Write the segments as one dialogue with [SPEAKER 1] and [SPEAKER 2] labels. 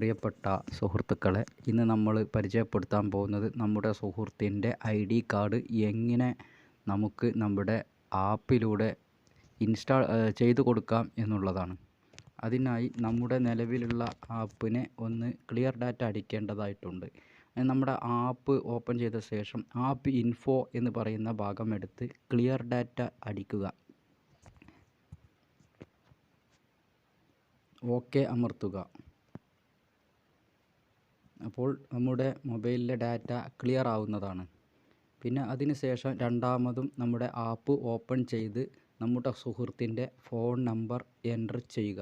[SPEAKER 1] പ്രിയപ്പെട്ട സുഹൃത്തുക്കളെ ഇന്ന് നമ്മൾ പരിചയപ്പെടുത്താൻ പോകുന്നത് നമ്മുടെ സുഹൃത്തിന്റെ ഐ ഡി കാർഡ് എങ്ങനെ നമുക്ക് നമ്മുടെ ആപ്പിലൂടെ ഇൻസ്റ്റാൾ ചെയ്തു കൊടുക്കാം എന്നുള്ളതാണ്. അതിനായി നമ്മുടെ നിലവിലുള്ള ആപ്പിനെ ഒന്ന് ക്ലിയർ ഡാറ്റ അടിക്കേണ്ടതായിട്ടുണ്ട്. നമ്മുടെ ആപ്പ് ഓപ്പൺ ചെയ്ത ശേഷം ആപ്പ് ഇൻഫോ എന്ന് പറയുന്ന ഭാഗം എടുത്ത് ക്ലിയർ ഡാറ്റ അടിക്കുക. ഓക്കെ അമർത്തുക. അപ്പോൾ നമ്മുടെ മൊബൈലിലെ ഡാറ്റ ക്ലിയർ ആവുന്നതാണ്. പിന്നെ അതിന് ശേഷം രണ്ടാമതും നമ്മുടെ ആപ്പ് ഓപ്പൺ ചെയ്ത് നമ്മുടെ സുഹൃത്തിന്റെ ഫോൺ നമ്പർ എന്റർ ചെയ്യുക.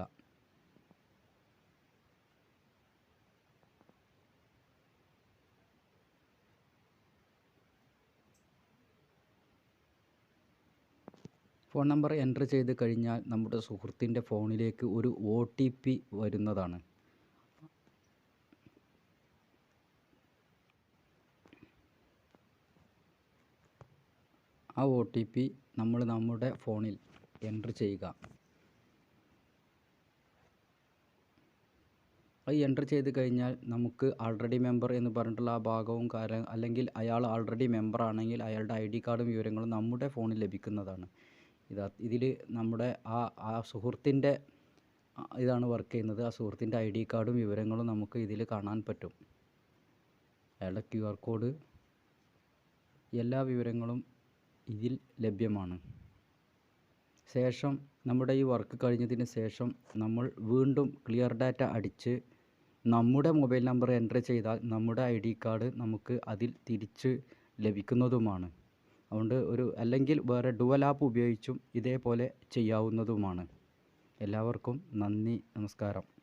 [SPEAKER 1] ഫോൺ നമ്പർ എന്റർ ചെയ്ത് കഴിഞ്ഞാൽ നമ്മുടെ സുഹൃത്തിന്റെ ഫോണിലേക്ക് ഒരു ഒ ടി പി വരുന്നതാണ്. ആ ഒ ടി പി നമ്മൾ നമ്മുടെ ഫോണിൽ എന്റർ ചെയ്യുക. അത് എന്റർ ചെയ്ത് കഴിഞ്ഞാൽ നമുക്ക് ആൾറെഡി മെമ്പർ എന്ന് പറഞ്ഞിട്ടുള്ള ആ ഭാഗവും കാര്യം അല്ലെങ്കിൽ അയാൾ ആൾറെഡി മെമ്പർ ആണെങ്കിൽ അയാളുടെ ഐ ഡി കാർഡും വിവരങ്ങളും നമ്മുടെ ഫോണിൽ ലഭിക്കുന്നതാണ്. ഇതാ ഇതിൽ നമ്മുടെ ആ ആ സുഹൃത്തിന്റെ ഇതാണ് വർക്ക് ചെയ്യുന്നത്. ആ സുഹൃത്തിന്റെ ഐ ഡി കാർഡും വിവരങ്ങളും നമുക്ക് ഇതിൽ കാണാൻ പറ്റും. അയാളുടെ ക്യു ആർ കോഡ് എല്ലാ വിവരങ്ങളും ഇതിൽ ലഭ്യമാണ്. ശേഷം നമ്മുടെ ഈ വർക്ക് കഴിഞ്ഞതിന് ശേഷം നമ്മൾ വീണ്ടും ക്ലിയർ ഡാറ്റ അടിച്ച് നമ്മുടെ മൊബൈൽ നമ്പർ എന്റർ ചെയ്താൽ നമ്മുടെ ഐ ഡി കാർഡ് നമുക്ക് അതിൽ തിരിച്ച് ലഭിക്കുന്നതുമാണ്. അതുകൊണ്ട് ഒരു അല്ലെങ്കിൽ വേറെ ഡുവൽ ആപ്പ് ഉപയോഗിച്ചും ഇതേപോലെ ചെയ്യാവുന്നതുമാണ്. എല്ലാവർക്കും നന്ദി നമസ്കാരം.